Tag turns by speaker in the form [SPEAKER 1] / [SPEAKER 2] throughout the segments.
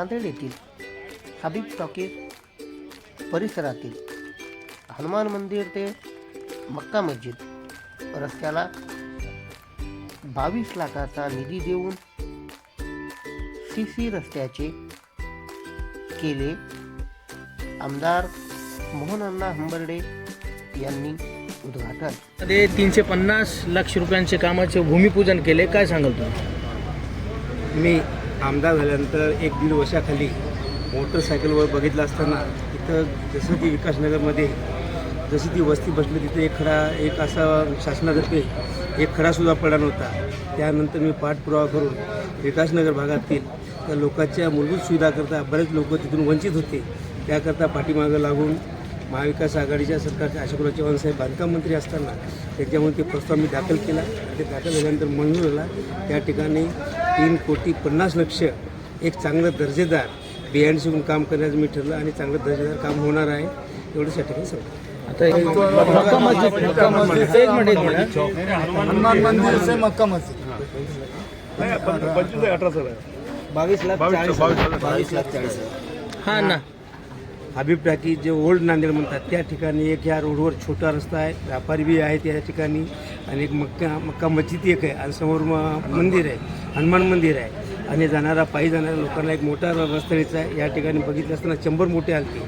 [SPEAKER 1] नांदेड येथील हबीब टॉकीज परिसरातील हनुमान मंदिर ते मक्का मस्जिद रस्त्याला बावीस लाखाचा निधी देऊन सी सी रस्त्याचे केले आमदार मोहनअण्णा हंबर्डे यांनी उद्घाटन.
[SPEAKER 2] मध्ये तीनशे पन्नास लाख रुपयांचे कामाचे भूमिपूजन केले. काय सांगाल तुम्ही?
[SPEAKER 3] मी आमदार झाल्यानंतर एक दीड वर्षाखाली मोटरसायकलवर बघितलं असताना इथं जसं की विकासनगरमध्ये जशी ती वस्ती बसली तिथे एक खडा एक असा शासनातर्फे एक खडासुद्धा पडला नव्हता. त्यानंतर मी पाठपुरावा करून विकासनगर भागातील त्या लोकांच्या मूलभूत सुविधाकरता बरेच लोक तिथून वंचित होते. त्याकरता पाठीमागं लागून महाविकास आघाडीच्या सरकारच्या अशोकराव चव्हाण साहेब बांधकाम मंत्री असताना त्याच्यामुळे ते प्रस्ताव मी दाखल केला. ते दाखल झाल्यानंतर मंजूर झाला. त्या ठिकाणी तीन कोटी पन्नास लक्ष एक चांगलं दर्जेदार बी एन सीहून काम करण्याचं मी ठरलं आणि चांगलं दर्जेदार काम होणार आहे. एवढंच या ठिकाणी सांगतो.
[SPEAKER 2] आता एक मक्का मस्जिद मक्का मस्जिद. एक मिनिट एक मिनिट
[SPEAKER 4] हनुमान मंदिर से मक्का मस्जिद.
[SPEAKER 3] बावीस लाख बावीस लाख चाळीस
[SPEAKER 2] हा ना.
[SPEAKER 3] हबीब टाकी जे ओल्ड नांदेड म्हणतात त्या ठिकाणी एक ह्या रोडवर छोटा रस्ता आहे व्यापारी बी आहे त्या ठिकाणी आणि एक मक्का मक्का मस्जिद एक आहे आणि समोर म- मंदिर आहे हनुमान मंदिर आहे. आणि जाणारा पायी जाणाऱ्या लोकांना एक मोठा रस्त्याचा आहे. या ठिकाणी बघितलं असताना शंभर मोठे आलते.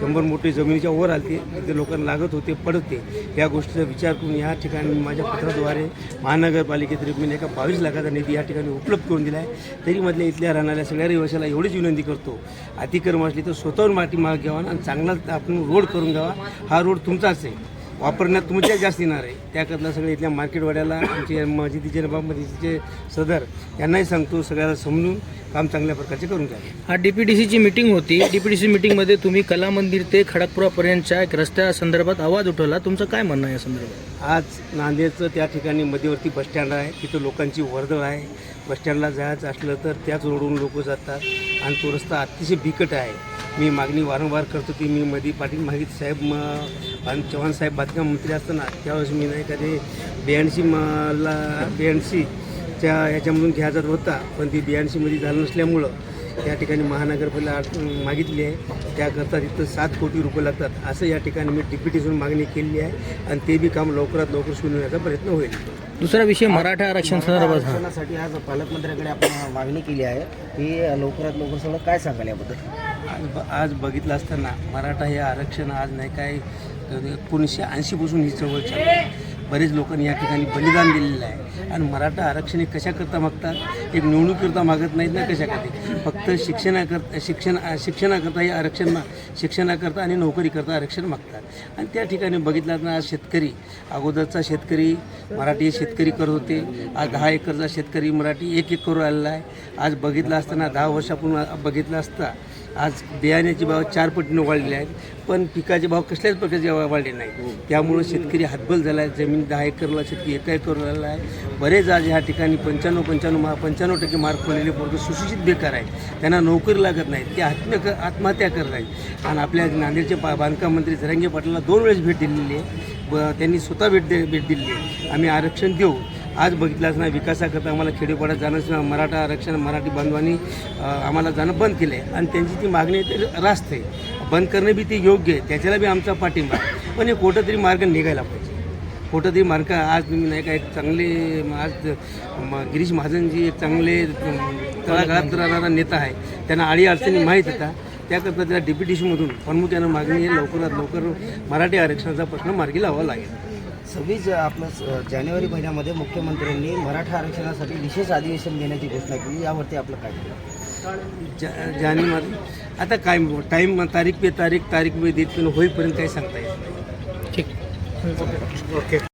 [SPEAKER 3] शंभर मोठे जमिनीच्या वर आलते. तिथे लोकांना लागत होते पडते. या गोष्टीचा विचार करून या ठिकाणी मी माझ्या पत्राद्वारे महानगरपालिकेतर्फे मी एका बावीस लाखाचा निधी या ठिकाणी उपलब्ध करून दिला आहे तरी मधल्या इथल्या राहणाऱ्या सगळ्या रहिवाशाला एवढीच विनंती करतो. अतिक्रम असली तर स्वतःहून माती माग घ्यावा आणि चांगला आपण रोड करून घ्यावा. हा रोड तुमचाच आहे. वापरण्यात तुमच्या जास्त येणार आहे त्याकरता सगळे इथल्या मार्केटवाड्याला आमचे मस्जिदीचे नबाबमधीचे सदर यांनाही सांगतो सगळ्याला समजून काम चांगल्या प्रकारचे करून घ्यावे
[SPEAKER 2] हा डीपीडीसीची मीटिंग होती. डीपीडीसी मीटिंगमध्ये तुम्ही कला मंदिर ते खडकपुरापर्यंतच्या एक रस्त्या संदर्भात आवाज उठवला. तुमचं काय म्हणणं आहे या संदर्भात?
[SPEAKER 3] आज नांदेडचं त्या ठिकाणी मध्यवर्ती बसस्टँड आहे. तिथं लोकांची वर्दळ आहे. बसस्टँडला जायचं असलं तर त्याच रोडवरून लोक जातात आणि तो रस्ता अतिशय बिकट आहे. मी मागणी वारंवार करतो की मी मध्ये पाटील मागित साहेब म आणि चव्हाण साहेब मंत्री असताना त्यावेळेस मी नाही का ते ब्याऐंशी मला ब्याऐंशीच्या याच्यामधून घ्यायचा होता. पण ती ब्याऐंशीमध्ये झालं नसल्यामुळं त्या ठिकाणी महानगरपालिका मागितली आहे. त्याकरता तिथं सात कोटी रुपये लागतात. असं या ठिकाणी मी डिप्युटेशन मागणी केलेली आहे आणि ते बी काम लवकरात लवकर सुरू होण्याचा प्रयत्न होईल.
[SPEAKER 2] दुसरा विषय मराठा आरक्षण संदर्भात
[SPEAKER 1] आरक्षणासाठी आज पालकमंत्र्याकडे आपण मागणी केली आहे की लवकरात लवकर सगळं काय सांगाल याबद्दल?
[SPEAKER 3] आज ब आज बघितलं असताना मराठा हे आरक्षण आज नाही काय एकोणीसशे ऐंशीपासून ही चळवळ चालू आहे. बरेच लोकांनी या ठिकाणी बलिदान दिलेलं आहे. आणि मराठा आरक्षण हे कशाकरता मागतात? एक निवडणुकीकरता मागत नाहीत ना कशाकरता? फक्त शिक्षणाकरता शिक्षण शिक्षणाकरता हे आरक्षण मा शिक्षणाकरता आणि नोकरीकरता आरक्षण मागतात. आणि त्या ठिकाणी बघितलं असताना आज शेतकरी अगोदरचा शेतकरी मराठी शेतकरी करत होते. आज दहा एकरचा शेतकरी मराठी एक एक करू आलेला आहे. आज बघितलं असताना दहा वर्षापूर्वी बघितलं असता आज बियाण्याचे भाव चार पटीनं वाढलेले आहेत. पण पिकाचे भाव कसल्याच प्रकारचे वाढले नाही त्यामुळं शेतकरी हातबल झाला आहे जमीन दहा एकरला शेतकरी एका एकरला आलेला आहे. बरेच आज ह्या ठिकाणी पंच्याण्णव पंच्याण्णव मा पंच्याण्णव टक्के मार्क पडलेले पोरग सुशिक्षित बेकार आहेत. त्यांना नोकरी लागत नाही ते आत्म आत्महत्या करत आहेत. आणि आपल्या नांदेडचे पा बांधकाम मंत्री जरांगे पाटलांना दोन वेळेस भेट दिलेली आहे. ब त्यांनी स्वतः भेट दे भेट दिली आहे. आम्ही आरक्षण देऊ. आज बघितलं असणार विकासाकरता आम्हाला खेडेपाड्यात जाणं मराठा आरक्षण मराठी बांधवांनी आम्हाला जाणं बंद केलं आहे आणि त्यांची ती मागणी आहे ते रास्त. आहे बंद करणं बी ते योग्य आहे. त्याच्याला बी आमचा पाठिंबा आहे. पण हे कुठंतरी मार्ग निघायला पाहिजे. कुठंतरी मार्ग आज तुम्ही नाही का एक चांगले आज गिरीश महाजनजी एक चांगले तळागाळात राहणारा नेता आहे. त्यांना आळी अडचणी माहीत होता. त्याकरता त्याला डेप्युटेशनमधून यांना मागणी लवकरात लवकर मराठी आरक्षणाचा प्रश्न मार्गी लावावा लागेल.
[SPEAKER 1] सव्वीस आपलं स- जानेवारी महिन्यामध्ये मुख्यमंत्र्यांनी मराठा आरक्षणासाठी विशेष अधिवेशन घेण्याची घोषणा केली. यावरती आपलं काय म्हणणं?
[SPEAKER 3] जा जानेवारी आता काय टाईम तारीख पे तारीख तारीख पे देत होईपर्यंत काही सांगता येत नाही.
[SPEAKER 2] ठीक.
[SPEAKER 3] ओके.